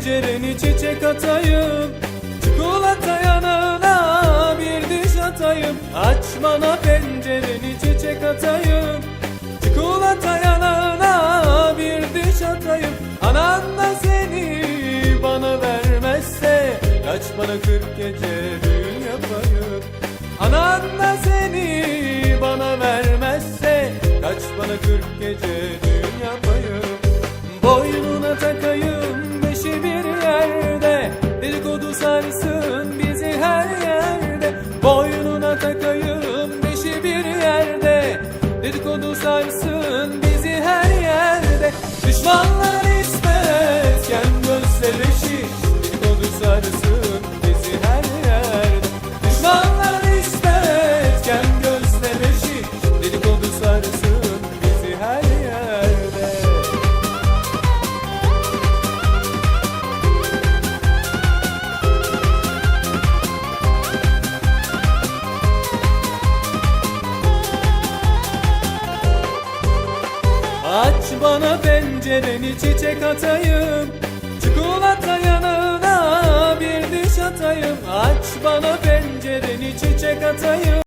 pencereni çiçek atayım Çikolata yanına bir diş atayım. Aç bana pencereni çiçek atayım Çikolata yanına bir diş atayım. Anan da seni bana vermezse Kaç bana kırk gece düğün yapayım. Anan da seni voy Aç bana pencereni çiçek atayım. Çikolata yanına bir diş atayım. Aç bana pencereni çiçek atayım